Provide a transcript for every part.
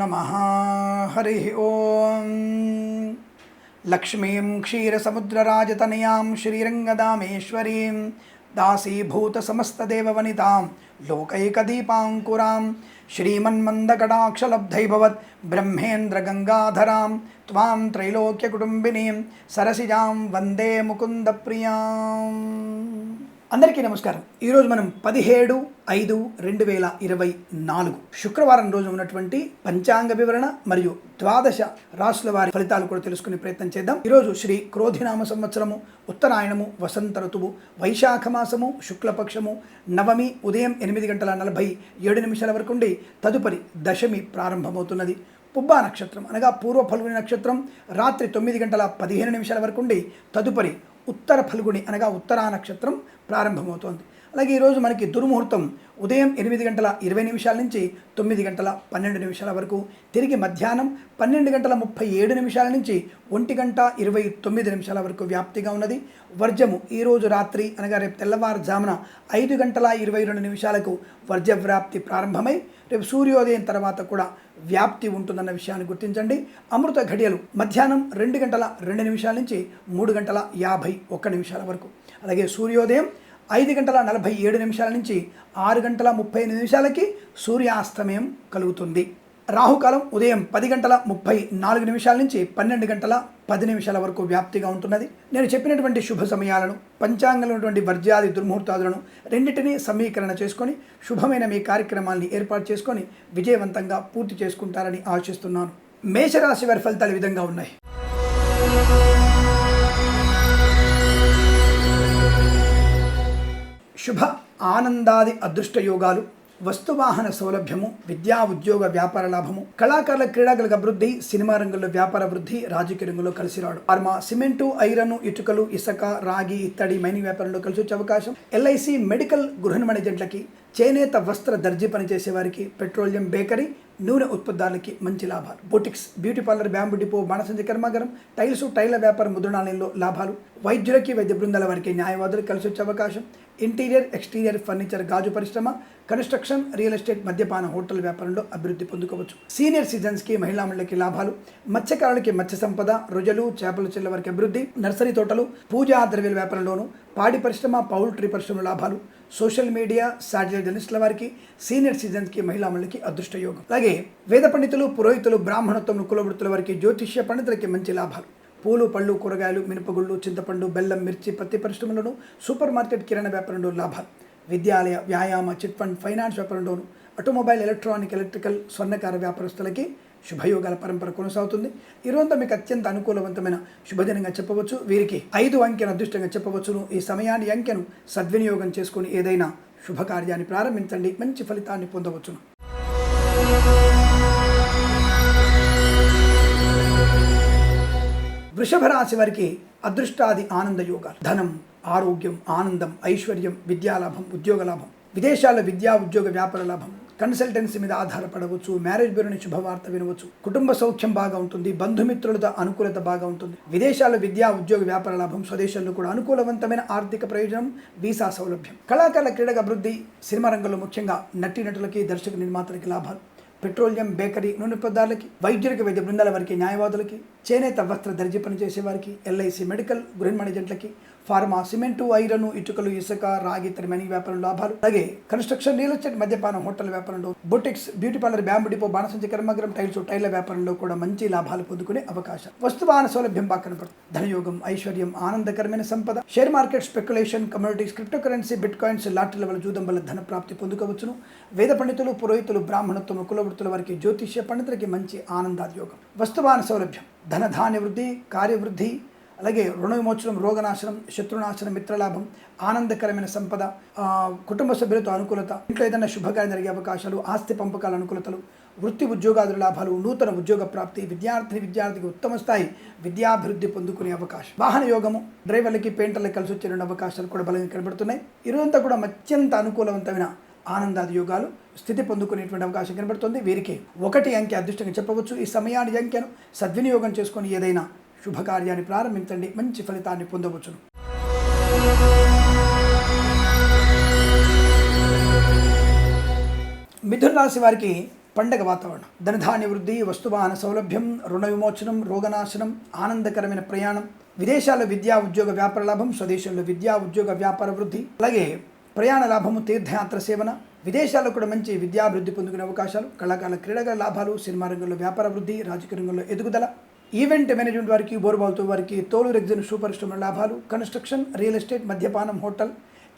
नमः। हरिः ॐ लक्ष्मीं क्षीरसमुद्रराजतनयां श्रीरङ्गदामेश्वरीं दासीभूतसमस्तदेववनितां लोकैकदीपाङ्कुरां श्रीमन्मन्दकटाक्षलब्धैभवत् ब्रह्मेन्द्रगङ्गाधरां त्वां त्रैलोक्यकुटुम्बिनीं सरसिजां वंदे मुकुन्दप्रियाम् అందరికీ నమస్కారం. ఈరోజు మనం పదిహేడు ఐదు రెండు వేల ఇరవై నాలుగు శుక్రవారం రోజు ఉన్నటువంటి పంచాంగ వివరణ మరియు ద్వాదశ రాసుల వారి ఫలితాలు కూడా తెలుసుకునే ప్రయత్నం చేద్దాం. ఈరోజు శ్రీ క్రోధినామ సంవత్సరము ఉత్తరాయణము వసంత ఋతువు వైశాఖ మాసము శుక్లపక్షము నవమి ఉదయం ఎనిమిది గంటల నలభై ఏడు నిమిషాల వరకు ఉండి తదుపరి దశమి ప్రారంభమవుతున్నది. పుబ్బా నక్షత్రం అనగా పూర్వ ఫల్గుని నక్షత్రం రాత్రి తొమ్మిది గంటల పదిహేను నిమిషాల వరకు ఉండి తదుపరి ఉత్తర ఫల్గుణి అనగా ఉత్తరా నక్షత్రం ప్రారంభమవుతోంది. అలాగే ఈరోజు మనకి దుర్ముహూర్తం ఉదయం ఎనిమిది గంటల ఇరవై నిమిషాల నుంచి తొమ్మిది గంటల పన్నెండు నిమిషాల వరకు తిరిగి మధ్యాహ్నం పన్నెండు గంటల ముప్పై ఏడు నిమిషాల నుంచి ఒంటి గంట ఇరవై తొమ్మిది నిమిషాల వరకు వ్యాప్తిగా ఉన్నది. వర్జము ఈరోజు రాత్రి అనగా రేపు తెల్లవారుజామున ఐదు గంటల ఇరవై రెండు నిమిషాలకు వర్జ వ్యాప్తి ప్రారంభమై రేపు సూర్యోదయం తర్వాత కూడా వ్యాప్తి ఉంటుందన్న విషయాన్ని గుర్తించండి. అమృత ఘడియలు మధ్యాహ్నం రెండు గంటల రెండు నిమిషాల నుంచి మూడు గంటల యాభై ఒక్క నిమిషాల వరకు. అలాగే సూర్యోదయం ఐదు గంటల నలభై ఏడు నిమిషాల నుంచి ఆరు గంటల ముప్పై ఐదు నిమిషాలకి సూర్యాస్తమయం కలుగుతుంది. రాహుకాలం ఉదయం పది గంటల ముప్పై నాలుగు నిమిషాల నుంచి పన్నెండు గంటల పది నిమిషాల వరకు వ్యాప్తిగా ఉంటున్నది. నేను చెప్పినటువంటి శుభ సమయాలను పంచాంగంలో వర్జ్యాది దుర్ముహూర్తాదులను రెండింటినీ సమీకరణ చేసుకొని శుభమైన మీ కార్యక్రమాల్ని ఏర్పాటు చేసుకొని విజయవంతంగా పూర్తి చేసుకుంటారని ఆశిస్తున్నాను. మేషరాశి వారి ఫలితాలు విధంగా ఉన్నాయి. శుభ ఆనందాది అదృష్ట యోగాలు వస్తువాహన సౌలభ్యము విద్యా ఉద్యోగ వ్యాపార లాభము కళాకారుల క్రీడాకులకు అభివృద్ధి సినిమా రంగంలో వ్యాపార వృద్ధి రాజకీయ రంగంలో కలిసి రాడు ఫార్మా సిమెంటు ఐరన్ ఇటుకలు ఇసుక రాగి ఇత్తడి మైనింగ్ వ్యాపారంలో కలిసి వచ్చే అవకాశం ఎల్ఐసి మెడికల్ గృహ మేనేజెంట్లకి చేనేత వస్త్ర దర్జీ పనిచేసే వారికి పెట్రోలియం బేకరీ నూనె ఉత్పత్తులకి మంచి లాభాలు. Boutiques beauty parlour bamboo depot బాణసంచి కర్మాగారం టైల్స్ టైల వ్యాపారం ముద్రణాలయంలో లాభాలు. వైద్యులకి వైద్య బృందాల వారికి న్యాయవాదులు కలిసి వచ్చే అవకాశం. ఇంటీరియర్ ఎక్స్టీరియర్ ఫర్నిచర్ గాజు పరిశ్రమ కన్స్ట్రక్షన్ రియల్ ఎస్టేట్ మద్యపాన హోటల్ వ్యాపారంలో అభివృద్ధి పొందుకోవచ్చు. సీనియర్ సిటిజన్స్కి మహిళా మండలికి లాభాలు. మత్స్యకారులకి మత్స్య సంపద రొజలు చేపల చెల్ల వారికి అభివృద్ధి. నర్సరీ తోటలు పూజా ద్రవ్యాల వ్యాపారంలోను పాడి పరిశ్రమ పౌల్ట్రీ పరిశ్రమ లాభాలు. సోషల్ మీడియా శాటిలైట్ జర్నలిస్టుల వారికి సీనియర్ సిటిజన్స్కి మహిళా మండలికి అదృష్ట యోగం అలాగే వేద పండితులు పురోహితులు బ్రాహ్మణత్వం కులవృత్తుల వారికి జ్యోతిష్య పండితులకి మంచి లాభాలు. పూలు పళ్ళు కూరగాయలు మినపగుళ్ళు చింతపండు బెల్లం మిర్చి పత్తి పరిశ్రమలను సూపర్ మార్కెట్ కిరాణా వ్యాపారంలో లాభాలు. విద్యాలయ వ్యాయామ చిట్ ఫండ్ ఫైనాన్స్ వ్యాపారంలోను ఆటోమొబైల్ ఎలక్ట్రానిక్ ఎలక్ట్రికల్ స్వర్ణకార వ్యాపారస్తులకి శుభయోగాల పరంపర కొనసాగుతుంది. ఈరోజంతా మీకు అత్యంత అనుకూలవంతమైన శుభదినంగా చెప్పవచ్చు. వీరికి ఐదు అంకెను అదృష్టంగా చెప్పవచ్చును. ఈ సమయాన్ని అంకెను సద్వినియోగం చేసుకుని ఏదైనా శుభకార్యాన్ని ప్రారంభించండి. మంచి ఫలితాన్ని పొందవచ్చును. వృషభ రాశి వారికి అదృష్టాది ఆనంద యోగాలు ధనం ఆరోగ్యం ఆనందం ఐశ్వర్యం విద్యాలాభం ఉద్యోగ లాభం. విదేశాల విద్యా ఉద్యోగ వ్యాపార లాభం. కన్సల్టెన్సీ మీద ఆధారపడవచ్చు మ్యారేజ్ బ్యూరో నుంచి శుభవార్త వినవచ్చు. కుటుంబ సౌఖ్యం బాగా ఉంటుంది బంధుమిత్రులతో అనుకూలత బాగా ఉంటుంది. విదేశాల విద్యా ఉద్యోగ వ్యాపార లాభం స్వదేశంలో కూడా అనుకూలవంతమైన ఆర్థిక ప్రయోజనం వీసా సౌలభ్యం. కళాకారుల క్రీడకు అభివృద్ధి సినిమా రంగంలో ముఖ్యంగా నటీనటులకి దర్శక నిర్మాతలకి లాభాలు. పెట్రోలియం బేకరీ నూనె పదార్థాలకి వైద్యులకి వైద్య బృందాల వారికి న్యాయవాదులకి చేనేత వస్త్ర దర్జీ పనిచేసే వారికి ఎల్ఐసి మెడికల్ గృహ మేనేజెంట్లకి ఫార్మా సిమెంటు ఐరన్ ఇటుకలు ఇసుక రాగి తరిమని వ్యాపారం లాభాలు. అలాగే కన్స్ట్రక్షన్ రియల్ ఎస్టేట్ మద్యపానం హోటల్ వ్యాపారంలో boutiques beauty parlour bamboo depot బాణసంచి కర్మగ్రం టైల్స్ టైర్ల వ్యాపారంలో కూడా మంచి లాభాలు పొందుకునే అవకాశం. వస్తువాన సౌలభ్యం బాగా కనపడుతుంది. ధనయోగం ఐశ్వర్యం ఆనందకరమైన సంపద. Share market speculation communities crypto currency bitcoins లాటరీల వల్ల జూదం వల్ల ధన ప్రాప్తి పొందుకోవచ్చును. వేద పండితులు పురోహితులు బ్రాహ్మణత్వం కులవృత్తుల వారికి జ్యోతిష్య పండితులకి మంచి ఆనందాద్యోగం వస్తువాన సౌలభ్యం. ధనధాన్య వృద్ధి కార్యవృద్ధి అలాగే రుణ విమోచనం రోగనాశనం శత్రునాశనం మిత్రలాభం ఆనందకరమైన సంపద కుటుంబ సభ్యులతో అనుకూలత ఇంట్లో ఏదైనా శుభకార్యం జరిగే అవకాశాలు ఆస్తి పంపకాల అనుకూలతలు వృత్తి ఉద్యోగాదుల లాభాలు నూతన ఉద్యోగ ప్రాప్తి విద్యార్థిని విద్యార్థికి ఉత్తమ స్థాయి విద్యాభివృద్ధి పొందుకునే అవకాశం. వాహన యోగము డ్రైవర్లకి పెయింటర్లకి కలిసి వచ్చే రెండు అవకాశాలు కూడా బలంగా కనబడుతున్నాయి. ఇరువంతా కూడా అత్యంత అనుకూలవంతమైన ఆనందాది యోగాలు స్థితి పొందుకునేటువంటి అవకాశం కనబడుతుంది. వీరికి ఒకటి అంకె అదృష్టంగా చెప్పవచ్చు. ఈ సమయాన్ని అంకెను సద్వినియోగం చేసుకొని ఏదైనా శుభకార్యాన్ని ప్రారంభించండి. మంచి ఫలితాన్ని పొందవచ్చును. మిథున రాశి వారికి పండగ వాతావరణం. ధనధాన్య వృద్ధి వస్తువాహన సౌలభ్యం రుణ విమోచనం రోగనాశనం ఆనందకరమైన ప్రయాణం విదేశాల్లో విద్యా ఉద్యోగ వ్యాపార లాభం స్వదేశంలో విద్యా ఉద్యోగ వ్యాపార వృద్ధి అలాగే ప్రయాణ లాభము తీర్థయాత్ర సేవన విదేశాల్లో కూడా మంచి విద్యాభివృద్ధి పొందుకునే అవకాశాలు కళాకారుల క్రీడల లాభాలు సినిమా రంగంలో వ్యాపార వృద్ధి రాజకీయ రంగంలో ఎదుగుదల ఈవెంట్ మేనేజ్మెంట్ వారికి బోర్బాల్తో వారికి తోలు రెగ్జిన్ సూపర్ స్టోర్ లాభాలు కన్స్ట్రక్షన్ రియల్ ఎస్టేట్ మద్యపానం హోటల్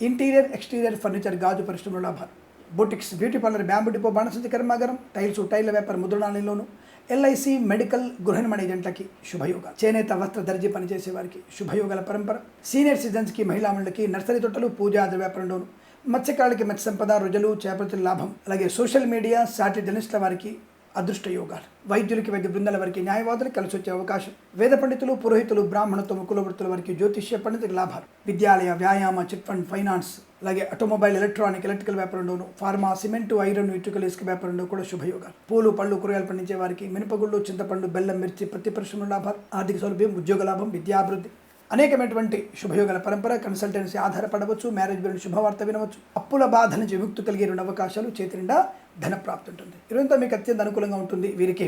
ఇంటీరియర్ ఎక్స్టీరియర్ ఫర్నిచర్ గాజు పరిశ్రమల లాభాలు. Boutiques beauty parlour bamboo depot బాణసంచి కర్మాగారం టైల్స్ టైల్ వ్యాపార ముద్రణాలయంలోను ఎల్ఐసి మెడికల్ గృహ నిర్మాణ ఏజెంట్లకి శుభయోగాలు. చేనేత వస్త్ర దర్జీ పనిచేసే వారికి శుభయోగాల పరంపర. సీనియర్ సిటిజన్స్కి మహిళా నర్సరీ తోటలు పూజాది వ్యాపారంలోను మత్స్యకారులకి మత్స్య సంపద రుజలు చేపల లాభం. అలాగే సోషల్ మీడియా సాటి జర్నలిస్టుల వారికి అదృష్ట యోగాలు వైద్యులకి వైద్య బృందాల వారికి న్యాయవాదులు కలిసి వచ్చే అవకాశం. వేద పండితులు పురోహితులు బ్రాహ్మణత్వం కులవృత్తుల వారికి జ్యోతిష్య పండితులకు లాభాలు. విద్యాలయ వ్యాయామ చిట్ ఫండ్ ఫైనాన్స్ అలాగే ఆటోమొబైల్ ఎలక్ట్రానిక్ ఎలక్ట్రికల్ వ్యాపారంలోను ఫార్మా సిమెంటు ఐరన్ ఇటుకలు ఇసుక వ్యాపారంలో కూడా శుభయోగాలు. పూలు పళ్ళు కూరగాయలు పండించే వారికి మినపగుళ్ళు చింతపండు బెల్లం మిర్చి ప్రతి పరిశ్రమ లాభాలు. ఆర్థిక సౌలభ్యం ఉద్యోగ లాభం విద్యాభివృద్ధి. అనేకమైనటువంటి శుభయోగాల పరంపర కన్సల్టెన్సీ ఆధారపడవచ్చు మ్యారేజ్ గురించి శుభవార్త వినవచ్చు. అప్పుల బాధ నుంచి విముక్తి కలిగే రెండు అవకాశాలు చేతి నిండా ధన ప్రాప్తి ఉంటుంది. ఇదంతా మీకు అత్యంత అనుకూలంగా ఉంటుంది. వీరికి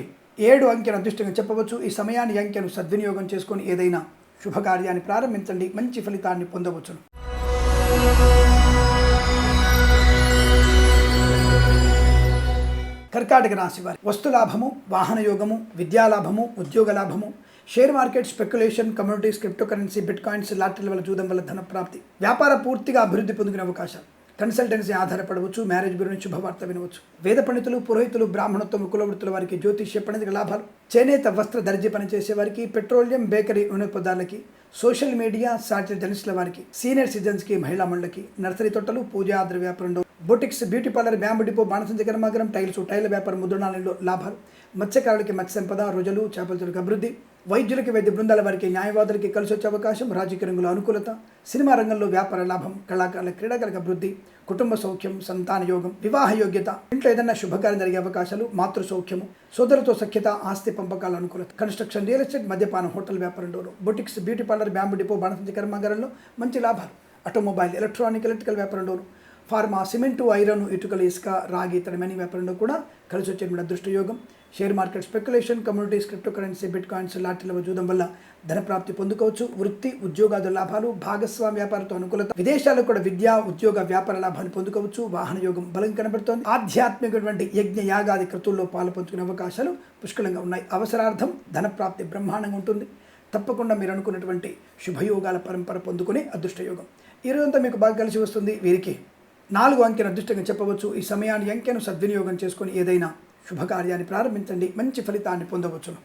ఏడు అంకెను అదృష్టంగా చెప్పవచ్చు. ఈ సమయాన్ని అంకెను సద్వినియోగం చేసుకొని ఏదైనా శుభకార్యాన్ని ప్రారంభించండి. మంచి ఫలితాన్ని పొందవచ్చును. కర్కాటక రాశి వారి వస్తులాభము వాహన యోగము విద్యాలాభము ఉద్యోగ లాభము share market speculation communities crypto currency bitcoins లాటరీల వల్ల చూడడం వల్ల ధన ప్రాప్తి వ్యాపార పూర్తిగా అభివృద్ధి పొందిన అవకాశాలు. కన్సల్టెన్సీ ఆధారపడవచ్చు మ్యారేజ్ బ్యూరో నుంచి శుభవార్త వినవచ్చు. వేద పండితులు పురోహితులు బ్రాహ్మణత్వం కులవృత్తుల వారికి జ్యోతిష్య పండితుల లాభాలు. చేనేత వస్త్ర దర్జీ పనిచేసే వారికి పెట్రోలియం బేకరీ వినోత్పదాలకి సోషల్ మీడియా సాటిలైట్ జర్నలిస్టుల వారికి సీనియర్ సిటిజన్స్కి మహిళా మండలికి నర్సరీ తొట్టలు పూజా ఆద్ర వ్యాపారంలో boutiques beauty parlour bamboo depot బాణసంచ కర్మాగారం టైల్స్ టైల్ వ్యాపారం ముద్రణాలయంలో లాభాలు. మత్స్యకారులకి మత్స్య సంపద రుజులు చేపల చెరుకు అభివృద్ధి వైద్యులకి వైద్య బృందాల వారికి న్యాయవాదులకి కలిసి వచ్చే అవకాశం రాజకీయ రంగుల అనుకూలత సినిమా రంగంలో వ్యాపార లాభం కళాకారుల క్రీడాకారులకు అభివృద్ధి కుటుంబ సౌఖ్యం సంతాన యోగం వివాహ యోగ్యత ఇంట్లో ఏదైనా శుభకార్యం జరిగే అవకాశాలు మాతృ సౌఖ్యము సోదరులతో సఖ్యత ఆస్తి పంపకాల అనుకూలత కన్స్ట్రక్షన్ రియల్ ఎస్టేట్ మద్యపానం హోటల్ వ్యాపారంలో boutiques beauty parlour bamboo depot బాణసంచి కర్మాగారంలో మంచి లాభాలు ఆటోమొబైల్ ఎలక్ట్రానిక్ ఎలక్ట్రికల్ వ్యాపారంలోను ఫార్మా సిమెంటు ఐరన్ ఇటుకల ఇసుక రాగి ఇతరమైన వ్యాపారంలో కూడా కలిసి వచ్చే అదృష్టయోగం. Share market speculation communities crypto currency bitcoins లాటరీల చూడడం వల్ల ధనప్రాప్తి పొందుకోవచ్చు. వృత్తి ఉద్యోగాదుల లాభాలు భాగస్వామ్య వ్యాపారంతో అనుకూలత. విదేశాల్లో కూడా విద్యా ఉద్యోగ వ్యాపార లాభాన్ని పొందుకోవచ్చు. వాహన యోగం బలం కనబడుతోంది. ఆధ్యాత్మికటువంటి యజ్ఞ యాగాది కృతుల్లో పాలు పంచుకునే అవకాశాలు పుష్కలంగా ఉన్నాయి. అవసరార్థం ధనప్రాప్తి బ్రహ్మాండంగా ఉంటుంది. తప్పకుండా మీరు అనుకున్నటువంటి శుభయోగాల పరంపర పొందుకునే అదృష్టయోగం ఈరోజంతా ఈ రోజంతా మీకు బాగా కలిసి వస్తుంది. వీరికి నాలుగు అంకెను అదృష్టంగా చెప్పవచ్చు. ఈ సమయాన్ని అంకెను సద్వినియోగం చేసుకొని ఏదైనా శుభకార్యాన్ని ప్రారంభించండి. మంచి ఫలితాన్ని పొందవచ్చును.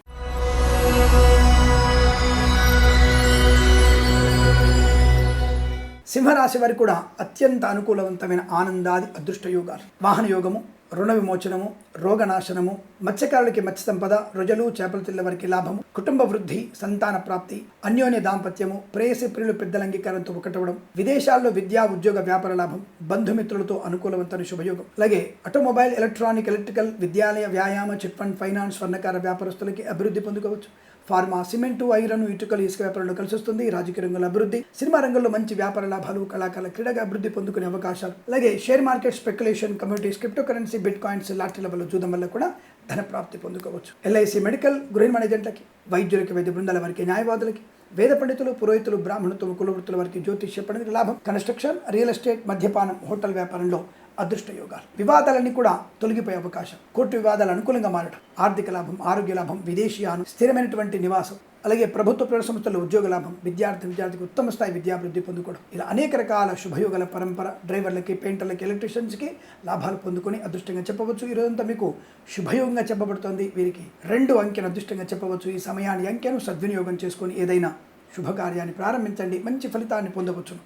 సింహరాశి వారికి కూడా అత్యంత అనుకూలవంతమైన ఆనందాది అదృష్ట యోగాలు వాహన యోగము రుణ విమోచనము రోగనాశనము మత్స్యకారులకి మత్స్య సంపద రుజలు చేపల తిల్ల వారికి లాభము కుటుంబ వృద్ధి సంతాన ప్రాప్తి అన్యోన్య దాంపత్యము ప్రేయసి ప్రియులు పెద్దల అంగీకారంతో ఒకటవడం విదేశాల్లో విద్యా ఉద్యోగ వ్యాపార లాభం బంధుమిత్రులతో అనుకూలవంతమైన శుభయోగం. అలాగే ఆటోమొబైల్ ఎలక్ట్రానిక్ ఎలక్ట్రికల్ విద్యాలయ వ్యాయామ చిట్ ఫండ్ ఫైనాన్స్ స్వర్ణకార వ్యాపారస్తులకి అభివృద్ధి పొందుకోవచ్చు. ఫార్మా సిమెంటు ఐరన్ ఇటుకలు ఇసుక వ్యాపారంలో కలిసి వస్తుంది రాజకీయ రంగంలో అభివృద్ధి సినిమా రంగంలో మంచి వ్యాపార లాభాలు కళాకారుల క్రీడగా అభివృద్ధి పొందుకునే అవకాశాలు. అలాగే share market speculation communities crypto currency bitcoins lottery level చూడడం వల్ల కూడా ధన ప్రాప్తి పొందుకోవచ్చు. ఎల్ఐసి మెడికల్ గృహ మేనేజెంట్లకి వైద్యులకి వైద్య బృందాల వారికి న్యాయవాదులకి వేద పండితులు పురోహితులు బ్రాహ్మణత్వం కులవృత్తుల వారికి జ్యోతిష్య పండితుల లాభం. కన్స్ట్రక్షన్ రియల్ ఎస్టేట్ మద్యపానం హోటల్ వ్యాపారంలో అదృష్ట యోగాలు వివాదాలన్నీ కూడా తొలగిపోయే అవకాశం. కోర్టు వివాదాలు అనుకూలంగా మారడం ఆర్థిక లాభం ఆరోగ్య లాభం విదేశీయాను స్థిరమైనటువంటి నివాసం అలాగే ప్రభుత్వ ప్రైవేట్ సంస్థల ఉద్యోగ లాభం విద్యార్థి విద్యార్థికి ఉత్తమ స్థాయి విద్యాభివృద్ధి పొందుకోవడం. ఇలా అనేక రకాల శుభయోగాల పరంపర డ్రైవర్లకి పెయింటర్లకి ఎలక్ట్రీషియన్స్కి లాభాలు పొందుకొని అదృష్టంగా చెప్పవచ్చు. ఈ రోజంతా మీకు శుభయోగంగా చెప్పబడుతోంది. వీరికి రెండు అంకెను అదృష్టంగా చెప్పవచ్చు. ఈ సమయాన్ని అంకెను సద్వినియోగం చేసుకొని ఏదైనా శుభకార్యాన్ని ప్రారంభించండి. మంచి ఫలితాన్ని పొందవచ్చును.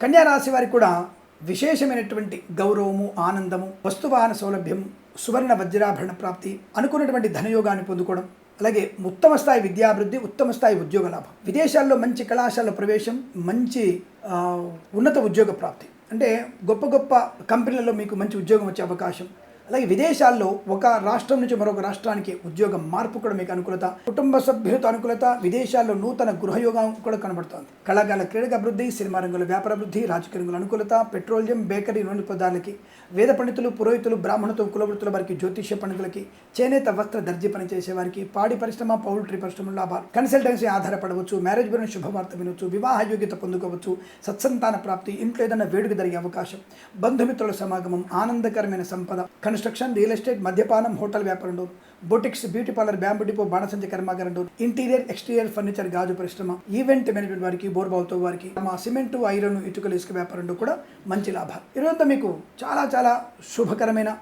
కన్యారాశి వారికి కూడా విశేషమైనటువంటి గౌరవము ఆనందము వస్తువాహన సౌలభ్యం సువర్ణ వజ్రాభరణ ప్రాప్తి అనుకున్నటువంటి ధనయోగాన్ని పొందుకోవడం అలాగే ఉత్తమ స్థాయి విద్యాభివృద్ధి ఉత్తమ స్థాయి ఉద్యోగ లాభం. విదేశాల్లో మంచి కళాశాల ప్రవేశం మంచి ఉన్నత ఉద్యోగ ప్రాప్తి. అంటే గొప్ప గొప్ప కంపెనీలలో మీకు మంచి ఉద్యోగం వచ్చే అవకాశం అలాగే విదేశాల్లో ఒక రాష్ట్రం నుంచి మరొక రాష్ట్రానికి ఉద్యోగం మార్పు కూడా మీకు అనుకూలత కుటుంబ సభ్యులతో అనుకూలత విదేశాల్లో నూతన గృహయోగం కూడా కనబడుతోంది. కళాకాల క్రీడక అభివృద్ధి సినిమా రంగంలో వ్యాపార అభివృద్ధి రాజకీయ రంగంలో అనుకూలత పెట్రోలియం బేకరీ నూనె పదార్థాలకి వేద పండితులు పురోహితులు బ్రాహ్మణత్వం కులవృత్తుల వారికి జ్యోతిష్య పండితులకి చేనేత వస్త్ర దర్జీ పని వారికి పాడి పరిశ్రమ పౌల్ట్రీ పరిశ్రమ లాభాలు. కన్సల్టెన్సీ ఆధారపడవచ్చు మ్యారేజ్ గురించి శుభవార్త వినవచ్చు వివాహ యోగ్యత పొందుకోవచ్చు సత్సంతాన ప్రాప్తి ఇంట్లో ఏదైనా వేడుక జరిగే అవకాశం బంధుమిత్రుల సమాగమం ఆనందకరమైన సంపద కన్స్ట్రక్షన్ రియల్ ఎస్టేట్ మద్యపానం హోటల్ వ్యాపారం door boutiques beauty parlour bamboo depot బాణసంచ కర్మాగారం డోర్ ఇంటీరియర్ ఎక్స్టీరియర్ ఫర్నిచర్ గాజు పరిశ్రమ ఈవెంట్ మేనేజ్మెంట్ వారికి బోర్బావుతో వారికి మా సిమెంట్ ఐరన్ ఇటుకలు ఇసుక వ్యాపారంలో కూడా మంచి లాభాలు. ఈరోజంతా మీకు చాలా చాలా శుభకరమైన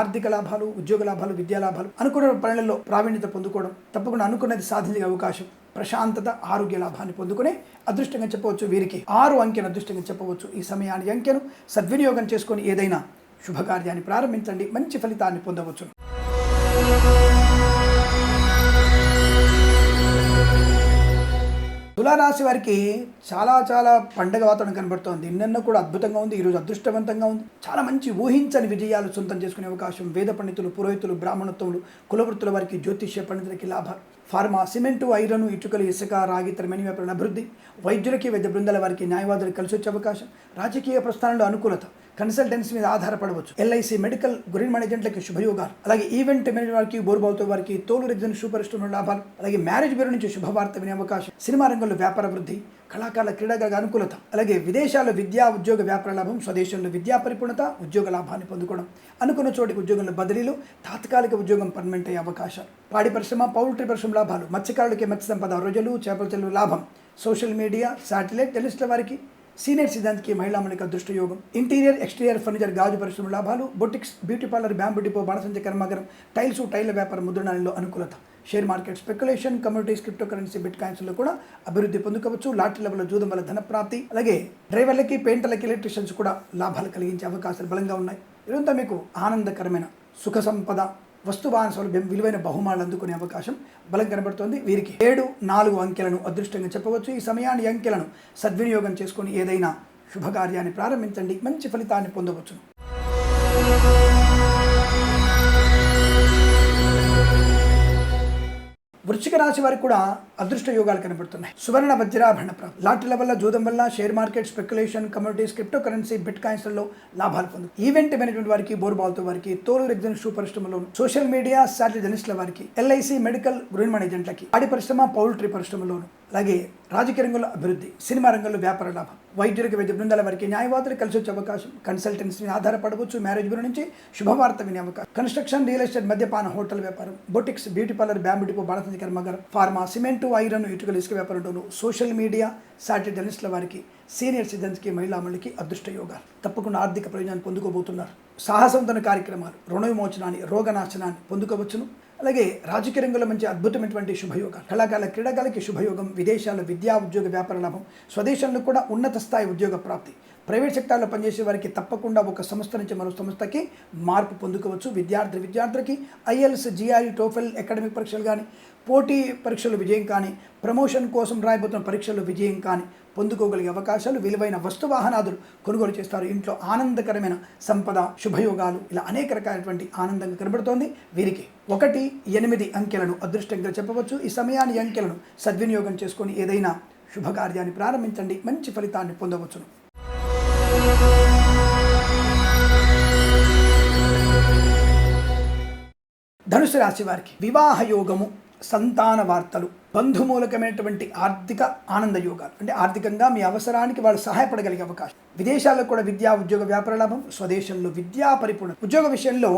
ఆర్థిక లాభాలు ఉద్యోగ లాభాలు విద్యా లాభాలు అనుకున్న పనులలో ప్రావీణ్యత పొందుకోవడం తప్పకుండా అనుకున్నది సాధించే అవకాశం ప్రశాంతత ఆరోగ్య లాభాన్ని పొందుకునే అదృష్టంగా చెప్పవచ్చు వీరికి. ఆరు అంకెను అదృష్టంగా చెప్పవచ్చు. ఈ సమయాన్ని అంకెను సద్వినియోగం చేసుకొని ఏదైనా శుభకార్యాన్ని ప్రారంభించండి. మంచి ఫలితాన్ని పొందవచ్చు. తులారాశి వారికి చాలా చాలా పండగ వాతావరణం కనబడుతోంది. నిన్న కూడా అద్భుతంగా ఉంది. ఈరోజు అదృష్టవంతంగా ఉంది. చాలా మంచి ఊహించని విజయాలు సొంతం చేసుకునే అవకాశం. వేద పండితులు పురోహితులు బ్రాహ్మణత్వములు కులవృత్తుల వారికి జ్యోతిష్య పండితులకి లాభాలు ఫార్మా సిమెంటు ఐరన్ ఇటుకలు ఇసుక రాగి తరమని వ్యాపారం అభివృద్ధి. వైద్యులకి వైద్య బృందాల వారికి న్యాయవాదులు కలిసి వచ్చే అవకాశం. రాజకీయ ప్రస్థానంలో అనుకూలత. కన్సల్టెన్సీ మీద ఆధారపడవచ్చు. ఎల్ఐసి మెడికల్ గ్రీన్ మేనేజెంట్లకి శుభయోగాలు. అలాగే ఈవెంట్ మేనేజ్ వారికి బోర్బావుతో వారికి తోలు రెగ్జన్ సూపర్ స్టోర్ లాభాలు. అలాగే మ్యారేజ్ బ్యూరో నుంచి శుభవార్త వినే అవకాశం. సినిమా రంగంలో వ్యాపార వృద్ధి కళాకారుల క్రీడాకారుల అనుకూలత. అలాగే విదేశాల్లో విద్యా ఉద్యోగ వ్యాపార లాభం స్వదేశంలో విద్యా పరిపూర్ణత ఉద్యోగ లాభాన్ని పొందుకోవడం. అనుకున్న చోటికి ఉద్యోగంలో బదిలీలు తాత్కాలిక ఉద్యోగం పర్మనెంట్ అయ్యే అవకాశాలు. పాడి పరిశ్రమ పౌల్ట్రీ పరిశ్రమ లాభాలు. మత్స్యకారులకి మత్స్య సంపద రోజులు చేపల చెల్లు లాభం. సోషల్ మీడియా శాటిలైట్ టెలిస్ట్ల వారికి సీనియర్ సిద్ధాంతికి మహిళామణికి అదృష్ట యోగం ఇంటీరియర్ ఎక్స్టీరియర్ ఫర్నిచర్ గాజు పరిశ్రమ లాభాలు boutiques beauty parlour bamboo depot బాణసంచ కర్మాగారం టైల్స్ టైల్ వ్యాపారం ముద్రణాలలో అనుకూలత. Share market speculation communities crypto currency bit కాయిన్స్లో కూడా అభివృద్ధి పొందుకోవచ్చు. లాటరీ లెవెల్ జూదం వల్ల ధన ప్రాప్తి అలాగే డ్రైవర్లకి పెయింటర్లకి ఎలక్ట్రీషియన్స్ కూడా లాభాలు కలిగించే అవకాశాలు బలంగా ఉన్నాయి. ఇదంతా మీకు ఆనందకరమైన సుఖ సంపద. వస్తువాహన సౌలభ్యం విలువైన బహుమానాలు అందుకునే అవకాశం బలం కనబడుతోంది. వీరికి ఏడు నాలుగు అంకెలను అదృష్టంగా చెప్పవచ్చు. ఈ సమయాన్ని అంకెలను సద్వినియోగం చేసుకొని ఏదైనా శుభకార్యాన్ని ప్రారంభించండి. మంచి ఫలితాన్ని పొందవచ్చును. వృశ్చిక రాశి వారికి కూడా అదృష్ట యోగాలు కనబడుతున్నాయి. సువర్ణ వజ్రాభరణ ప్రాప్తి లాటరీల వల్ల జూదం వల్ల share market speculation communities crypto currency bit కాయిన్స్లలో లాభాలు పొందు ఈవెంట్ మేనేజ్మెంట్ వారికి బోర్బాల్తో వారికి తోలు రెగ్జన్ షూ పరిశ్రమలో సోషల్ మీడియా శాటిలైట్ జర్నలిస్టుల వారికి ఎల్ఐసి మెడికల్ గ్రూన్ మేనేజెంట్లకి ఆడి పరిశ్రమ పౌల్ట్రీ పరిశ్రమలోను అలాగే రాజకీయ రంగంలో అభివృద్ధి సినిమా రంగంలో వ్యాపార లాభం. వైద్యులకు వైద్య బృందాల వారికి న్యాయవాదులు కలిసి వచ్చే అవకాశం. కన్సల్టెన్సీ ఆధారపడవచ్చు. మ్యారేజ్ బ్యూరో నుంచి శుభవార్త వినే అవకాశం. కన్స్ట్రక్షన్ రియల్ ఎస్టేట్ మద్యపాన హోటల్ వ్యాపారం. Boutiques beauty parlour bamboo depot బాణసంచి pharma cement iron ఇటుకలు ఇసుక వ్యాపారంలోను సోషల్ మీడియా సాటిలైట్ జర్నలిస్టుల వారికి సీనియర్ సిటిజన్స్కి మహిళామణులకి అదృష్ట యోగాలు తప్పకుండా ఆర్థిక ప్రయోజనాన్ని పొందుకోబోతున్నారు. సాహసవంతన కార్యక్రమాలు రుణ విమోచనాన్ని రోగనాశనాన్ని పొందుకోవచ్చును. అలాగే రాజకీయ రంగంలో మంచి అద్భుతమైనటువంటి శుభయోగాలు. కళాకాల క్రీడాకాలకి శుభయోగం విదేశాల్లో విద్యా ఉద్యోగ వ్యాపార లాభం స్వదేశంలో కూడా ఉన్నత స్థాయి ఉద్యోగ ప్రాప్తి. ప్రైవేట్ సెక్టార్లో పనిచేసే వారికి తప్పకుండా ఒక సంస్థ నుంచి మరో సంస్థకి మార్పు పొందుకోవచ్చు. విద్యార్థి విద్యార్థులకి ఐఎల్స్ జిఆర్ఈ టోఫెల్ అకాడమిక్ పరీక్షలు కానీ పోటీ పరీక్షలు విజయం కానీ ప్రమోషన్ కోసం రాయబోతున్న పరీక్షలు విజయం కానీ పొందుకోగలిగే అవకాశాలు విలువైన వస్తువాహనాదులు కొనుగోలు చేస్తారు. ఇంట్లో ఆనందకరమైన సంపద శుభయోగాలు ఇలా అనేక రకాలైనటువంటి ఆనందంగా కనబడుతోంది. వీరికి ఒకటి ఎనిమిది అంకెలను అదృష్టంగా చెప్పవచ్చు. ఈ సమయాన్ని అంకెలను సద్వినియోగం చేసుకొని ఏదైనా శుభకార్యాన్ని ప్రారంభించండి. మంచి ఫలితాన్ని పొందవచ్చును. ధనుసు రాశి వారికి వివాహ యోగము సంతాన వార్తలు. బంధుమూలకమైనటువంటి ఆర్థిక ఆనంద యోగాలు అంటే ఆర్థికంగా మీ అవసరానికి వాళ్ళు సహాయపడగలిగే అవకాశం. విదేశాల్లో కూడా విద్యా ఉద్యోగ వ్యాపార లాభం స్వదేశంలో విద్యా పరిపూర్ణ ఉద్యోగ విషయంలో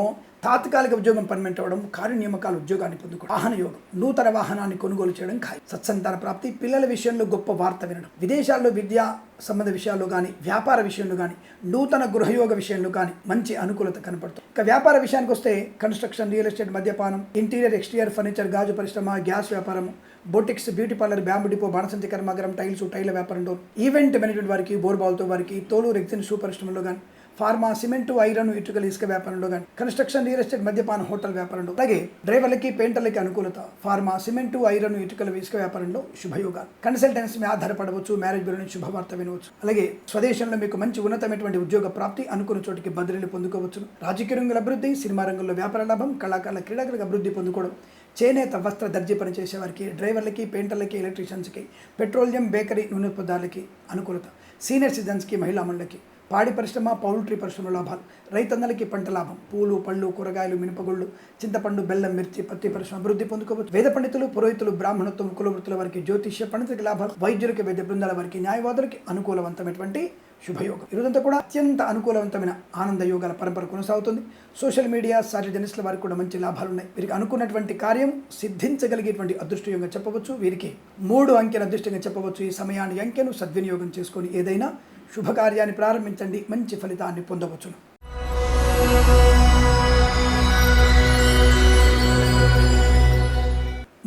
తాత్కాలిక ఉద్యోగం పర్మనెంట్ అవ్వడం కార్యనియామకాల ఉద్యోగాన్ని పొందుకోవడం వాహన యోగం నూతన వాహనాన్ని కొనుగోలు చేయడం ఖాయం. సత్సంతాన ప్రాప్తి పిల్లల విషయంలో గొప్ప వార్త వినడం. విదేశాల్లో విద్యా సంబంధ విషయాల్లో కానీ వ్యాపార విషయంలో కానీ నూతన గృహయోగ విషయంలో కానీ మంచి అనుకూలత కనపడుతుంది. ఇక వ్యాపార విషయానికి వస్తే కన్స్ట్రక్షన్ రియల్ ఎస్టేట్ మద్యపానం ఇంటీరియర్ ఎక్స్టీరియర్ ఫర్నిచర్ గాజు పరిశ్రమ గ్యాస్ వ్యాపారం boutiques beauty parlour bamboo depot బాణసంతి కర్మాగారం టైల్స్ టైల్ వ్యాపారం డోర్ ఈవెంట్ మేనేజ్మెంట్ వారికి బోర్బాల్తో వారికి తోలు రెగ్జిన్ షూ పరిశ్రమలో కానీ ఫార్మా సిమెంట్ ఐరన్ ఇటుకల ఇసుక వ్యాపారంలో కానీ కన్స్ట్రక్షన్ రియల్ ఎస్టేట్ మద్యపాన హోటల్ వ్యాపారంలో అలాగే డ్రైవర్లకి పెయింటర్లకి అనుకూలత ఫార్మా సిమెంట్ ఐరన్ ఇటుకల ఇసుక వ్యాపారంలో శుభయోగాలు. కన్సల్టెన్సీ మీద ఆధారపడవచ్చు మ్యారేజ్ బ్యూరో నుంచి శుభవార్త వినవచ్చు. అలాగే స్వదేశంలో మీకు మంచి ఉన్నతమైనటువంటి ఉద్యోగ ప్రాప్తి అనుకున్న చోటికి బదిలీలు పొందుకోవచ్చు రాజకీయ రంగుల అభివృద్ధి సినిమా రంగంలో వ్యాపార లాభం కళాకారుల క్రీడాకారులకు అభివృద్ధి పొందుకోవడం చేనేత వస్త్ర దర్జీ పనిచేసే వారికి డ్రైవర్లకి పెయింటర్లకి ఎలక్ట్రీషియన్స్కి పెట్రోలియం బేకరీ నూనె పదార్థాలకి అనుకూలత. సీనియర్ సిటిజన్స్కి మహిళా పాడి పరిశ్రమ పౌల్ట్రీ పరిశ్రమ లాభాలు. రైతన్నలకి పంట లాభం. పూలు పళ్ళు కూరగాయలు మినపగుళ్ళు చింతపండు బెల్లం మిర్చి పత్తి పరిశ్రమ అభివృద్ధి పొందుకోవచ్చు. వేద పండితులు పురోహితులు బ్రాహ్మణత్వం కులవృత్తుల వారికి జ్యోతిష్య పండితులకి లాభాలు. వైద్యులకి వైద్య బృందాల వారికి న్యాయవాదులకి అనుకూలవంతమైనటువంటి శుభయోగం. ఈరోజంతా కూడా అత్యంత అనుకూలవంతమైన ఆనంద యోగాల పరంపర కొనసాగుతుంది. సోషల్ మీడియా సాటి జర్నలిస్టుల వారికి కూడా మంచి లాభాలు ఉన్నాయి వీరికి అనుకున్నటువంటి కార్యం సిద్ధించగలిగేటువంటి అదృష్టయోగంగా చెప్పవచ్చు. వీరికి మూడు అంకెల అదృష్టంగా చెప్పవచ్చు. ఈ సమయాన్ని అంకెను సద్వినియోగం చేసుకొని ఏదైనా శుభకార్యాన్ని ప్రారంభించండి. మంచి ఫలితాన్ని పొందవచ్చును.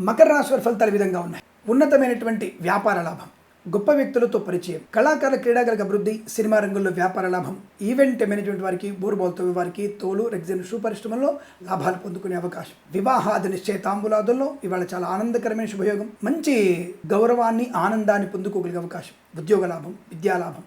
మకర రాశి వారి ఫలితాలు విధంగా ఉన్నాయి. ఉన్నతమైనటువంటి వ్యాపార లాభం. గొప్ప వ్యక్తులతో పరిచయం. కళాకారుల క్రీడాకారులకు అభివృద్ధి సినిమా రంగంలో వ్యాపార లాభం ఈవెంట్ మేనేజ్మెంట్ వారికి బోర్బాల్తో వారికి తోలు రెగ్జిన్ షూ పరిశ్రమలో లాభాలు పొందుకునే అవకాశం. వివాహాది నిశ్చయితాంబులాదుల్లో ఇవాళ చాలా ఆనందకరమైన శుభయోగం మంచి గౌరవాన్ని ఆనందాన్ని పొందుకోగలిగే అవకాశం. ఉద్యోగ లాభం విద్యాలాభం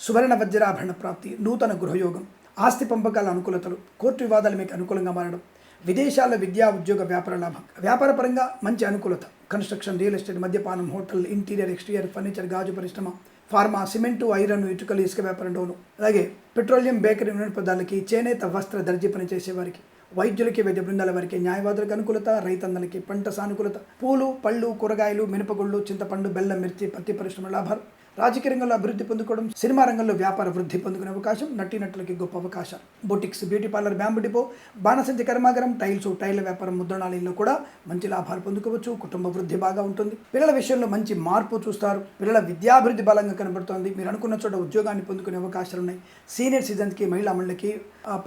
సువర్ణ వజ్రాభరణ ప్రాప్తి నూతన గృహయోగం ఆస్తి పంపకాల అనుకూలతలు కోర్టు వివాదాలు మీకు అనుకూలంగా మారడం విదేశాల విద్యా ఉద్యోగ వ్యాపార లాభం. వ్యాపారపరంగా మంచి అనుకూలత. కన్స్ట్రక్షన్ రియల్ ఎస్టేట్ మద్యపానం హోటల్ ఇంటీరియర్ ఎక్స్టీరియర్ ఫర్నిచర్ గాజు పరిశ్రమ ఫార్మా సిమెంటు ఐరన్ ఇటుకలు ఇసుక వ్యాపారంలోను అలాగే పెట్రోలియం బేకరీ నూనె పదార్థాలకి చేనేత వస్త్ర దర్జీ పనిచేసే వారికి వైద్యులకి వైద్య బృందాల వారికి న్యాయవాదులకు అనుకూలత రైతన్నలకి పంట సానుకూలత పూలు పళ్ళు కూరగాయలు మినపగుళ్ళు చింతపండు బెల్లం మిర్చి పత్తి పరిశ్రమ లాభాలు. రాజకీయ రంగంలో అభివృద్ధి పొందుకోవడం సినిమా రంగంలో వ్యాపార వృద్ధి పొందుకునే అవకాశం నటీనటులకి గొప్ప అవకాశాలు boutiques beauty parlour bamboo depot బాణసంచి కర్మాగారం టైల్స్ టైల్ వ్యాపారం ముద్రణాలయంలో కూడా మంచి లాభాలు పొందుకోవచ్చు. కుటుంబ వృద్ధి బాగా ఉంటుంది. పిల్లల విషయంలో మంచి మార్పు చూస్తారు. పిల్లల విద్యాభివృద్ధి బలంగా కనబడుతోంది. మీరు అనుకున్న చోట ఉద్యోగాన్ని పొందుకునే అవకాశాలు ఉన్నాయి సీనియర్ సిటిజన్స్కి మహిళా మండలికి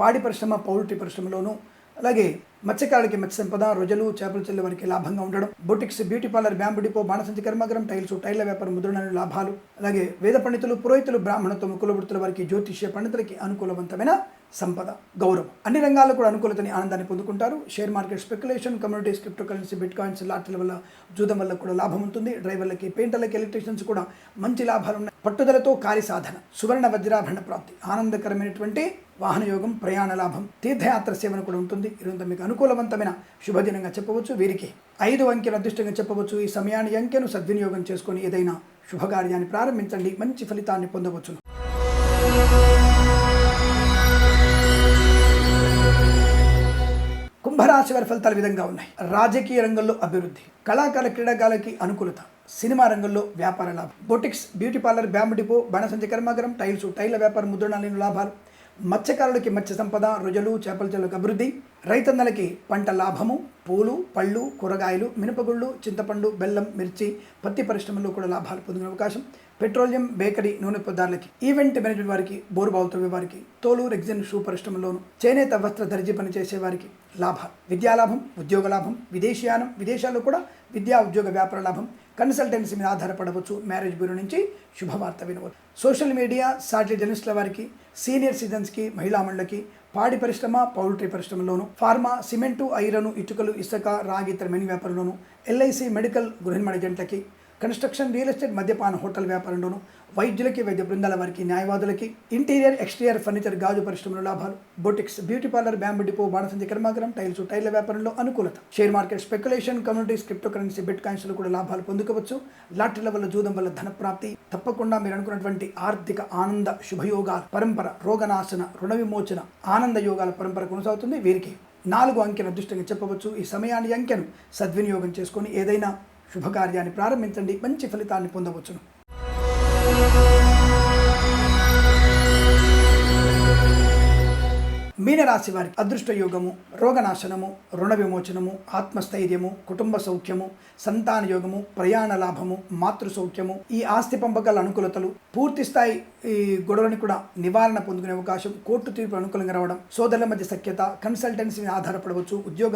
పాడి పరిశ్రమ పౌల్ట్రీ పరిశ్రమలోనూ అలాగే మత్స్యకారులకి మత్స్య సంపద రొజలు చేపల చెల్లె వారికి లాభంగా ఉండడం boutiques beauty parlour bamboo depot బాణసంచి కర్మాగ్రం టైల్స్ టైల్ల వ్యాపారం ముద్రణ లాభాలు అలాగే వేద పండితులు పురోహితులు బ్రాహ్మణత్వం కులవృత్తుల వారికి జ్యోతిష్య పండితులకి అనుకూలవంతమైన సంపద గౌరవం. అన్ని రంగాల్లో కూడా అనుకూలతని ఆనందాన్ని పొందుకుంటారు. Share market speculation communities crypto currency bitcoins లాటరీల వల్ల జూదం వల్ల కూడా లాభం ఉంటుంది. డ్రైవర్లకి పెయింటర్లకి ఎలక్ట్రీషియన్స్ కూడా మంచి లాభాలు ఉన్నాయి. పట్టుదలతో కార్య సాధన సువర్ణ వజ్రాభరణ ప్రాప్తి. ఆనందకరమైనటువంటి వాహన యోగం ప్రయాణ లాభం తీర్థయాత్ర సేవన కూడా ఉంటుంది. ఇదంతా మీకు అనుకూలవంతమైన శుభదినంగా చెప్పవచ్చు. వీరికి ఐదు అంకెల అదృష్టంగా చెప్పవచ్చు. ఈ సమయాన్ని అంకెను సద్వినియోగం చేసుకొని ఏదైనా శుభకార్యాన్ని ప్రారంభించండి. మంచి ఫలితాన్ని పొందవచ్చును. కుంభరాశి వారి ఫలితాలు విధంగా ఉన్నాయి. రాజకీయ రంగంలో అభివృద్ధి కళాకార క్రీడాకారులకి అనుకూలత సినిమా రంగంలో వ్యాపార లాభం. Boutiques beauty parlour bamboo depot బాణసంచ కర్మాగారం టైల్స్ టైల్ల వ్యాపారం ముద్రణాలైన లాభాలు. మత్స్యకారులకి మత్స్య సంపద రుజలు చేపల చెలకు అభివృద్ధి. రైతన్నలకి పంట లాభము పూలు పళ్ళు కూరగాయలు మినపగుళ్ళు చింతపండు బెల్లం మిర్చి పత్తి పరిశ్రమల్లో కూడా లాభాలు పొందిన అవకాశం. పెట్రోలియం బేకరీ నూనె పదార్థాలకి ఈవెంట్ మేనేజ్మెంట్ వారికి బోరు తవ్వే వారికి తోలు రెగ్జిన్ షూ పరిశ్రమలోను చేనేత వస్త్ర దర్జీ పనిచేసే వారికి లాభ. విద్యాలాభం ఉద్యోగ లాభం విదేశీయానం విదేశాల్లో కూడా విద్యా ఉద్యోగ వ్యాపార లాభం. కన్సల్టెన్సీ మీద ఆధారపడవచ్చు. మ్యారేజ్ బ్యూరో నుంచి శుభవార్త వినవచ్చు సోషల్ మీడియా సాటిలైట్ జర్నలిస్టుల వారికి సీనియర్ సిటిజన్స్కి మహిళా పాడి పరిశ్రమ పౌల్ట్రీ పరిశ్రమలోను ఫార్మా సిమెంటు ఐరను ఇటుకలు ఇసుక రాగి ఇతర మెని వ్యాపారంలోను ఎల్ఐసి మెడికల్ గృహ నిర్మాణ ఏజెంట్లకి కన్స్ట్రక్షన్ రియల్ ఎస్టేట్ మద్యపాన హోటల్ వ్యాపారంలోనూ వైద్యులకి వైద్య బృందాల వారికి న్యాయవాదులకి ఇంటీరియర్ ఎక్స్టీరియర్ ఫర్నిచర్ గాజు పరిశ్రమలో లాభాలు boutiques beauty parlour bamboo depot బాణసంచి కర్మాగరం టైల్స్ టైర్ల వ్యాపారంలో అనుకూలత. Share market speculation communities crypto currency bit కాయిన్స్లో కూడా లాభాలు పొందుకోవచ్చు. లాటరీల వల్ల జూదం వల్ల ధన ప్రాప్తి తప్పకుండా మీరు అనుకున్నటువంటి ఆర్థిక ఆనంద శుభయోగాల పరంపర రోగనాశన రుణ విమోచన ఆనంద యోగాల పరంపర కొనసాగుతుంది. వీరికి నాలుగు అంకెను అదృష్టంగా చెప్పవచ్చు. ఈ సమయాన్ని అంకెను సద్వినియోగం చేసుకొని ఏదైనా శుభకార్యాన్ని ప్రారంభించండి. మంచి ఫలితాన్ని పొందవచ్చును. మీనరాశి వారికి అదృష్ట యోగము రోగనాశనము రుణ విమోచనము ఆత్మస్థైర్యము కుటుంబ సౌఖ్యము సంతాన యోగము ప్రయాణ లాభము మాతృ సౌఖ్యము ఈ ఆస్తి పంపకాల అనుకూలతలు పూర్తి స్థాయి ఈ గొడవని కూడా నివారణ పొందుకునే అవకాశం కోర్టు తీర్పు అనుకూలంగా రావడం సోదరుల మధ్య సఖ్యత కన్సల్టెన్సీ ఆధారపడవచ్చు ఉద్యోగ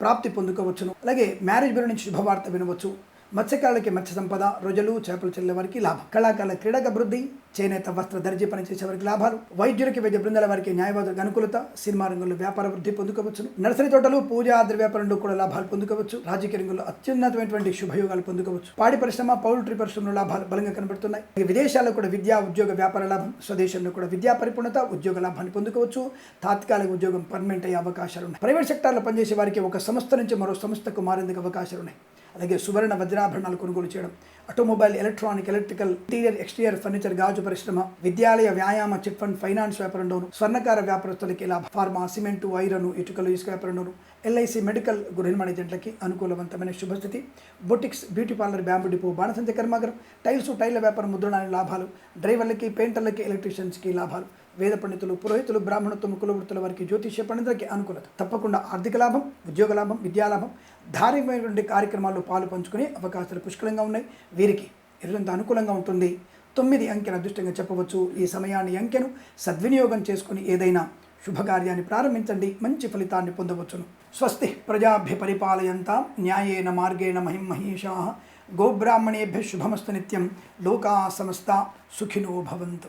ప్రాప్తి పొందుకోవచ్చును. అలాగే మ్యారేజ్ బ్యూరో నుంచి శుభవార్త వినవచ్చు. మత్స్యకారులకి మత్స్య సంపద రొజలు చేపలు చెల్లే వారికి లాభం. కళాకారుల క్రీడక అభివృద్ధి చేనేత వస్త్ర దర్జీ పనిచేసే వారికి లాభాలు. వైద్యులకి వైద్య బృందాల వారికి న్యాయవాదులకు అనుకూలత. సినిమా రంగంలో వ్యాపార వృద్ధి పొందుకోవచ్చు నర్సరీ తోటలు పూజా ద్రవ్య వ్యాపారంలో కూడా లాభాలు పొందుకోవచ్చు. రాజకీయ రంగంలో అత్యున్నతమైనటువంటి శుభయోగాలు పొందుకోవచ్చు. పాడి పరిశ్రమ పౌల్ట్రీ పరిశ్రమలో లాభాలు బలంగా కనబడుతున్నాయి. విదేశాల్లో కూడా విద్యా ఉద్యోగ వ్యాపార లాభం. స్వదేశంలో కూడా విద్యా పరిపూర్ణత ఉద్యోగ లాభాన్ని పొందుకోవచ్చు. తాత్కాలిక ఉద్యోగం పర్మనెంట్ అయ్యే అవకాశాలు ఉన్నాయి ప్రైవేట్ సెక్టార్లో పనిచేసే వారికి ఒక సంస్థ నుంచి మరో సంస్థకు మారేందుకు అవకాశాలు ఉన్నాయి అలాగే సువర్ణ వజ్రాభరణాలు కొనుగోలు చేయడం automobile electronic electrical interior exterior furniture గాజు పరిశ్రమ విద్యాలయ వ్యాయామ చిట్ ఫండ్ ఫైనాన్స్ వ్యాపారంలోను స్వర్ణకార వ్యాపారస్తులకి లాభ ఫార్మా సిమెంటు ఐరన్ ఇటుకలు ఇసుక వ్యాపారంలోను ఎల్ఐసి మెడికల్ గృహ నిర్మాణ ఏజెంట్లకి అనుకూలవంతమైన శుభస్థితి boutiques beauty parlour bamboo depot బాణసంచ కర్మాగరం టైల్స్ టైల్ వ్యాపారం ముద్రణాల లాభాలు డ్రైవర్లకి పెయింటర్లకి ఎలక్ట్రీషియన్స్కి లాభాలు. వేద పండితులు పురోహితులు బ్రాహ్మణత్వం కులవృత్తుల వారికి జ్యోతిష్య పండితులకి అనుకూలత. తప్పకుండా ఆర్థిక లాభం ఉద్యోగ లాభం విద్యాలాభం ధార్మికమైనటువంటి కార్యక్రమాల్లో పాలు పంచుకునే అవకాశాలు పుష్కలంగా ఉన్నాయి. వీరికి ఎరుంత అనుకూలంగా ఉంటుంది. తొమ్మిది అంకెను అదృష్టంగా చెప్పవచ్చు. ఈ సమయాన్ని అంకెను సద్వినియోగం చేసుకుని ఏదైనా శుభకార్యాన్ని ప్రారంభించండి. మంచి ఫలితాన్ని పొందవచ్చును. స్వస్తి ప్రజాభ్య పరిపాలయంతా న్యాయేన మార్గేణ మహిం మహిషా. గోబ్రాహ్మణేభ్య శుభమస్తు నిత్యం. లోకా సమస్త సుఖినో భవంతు.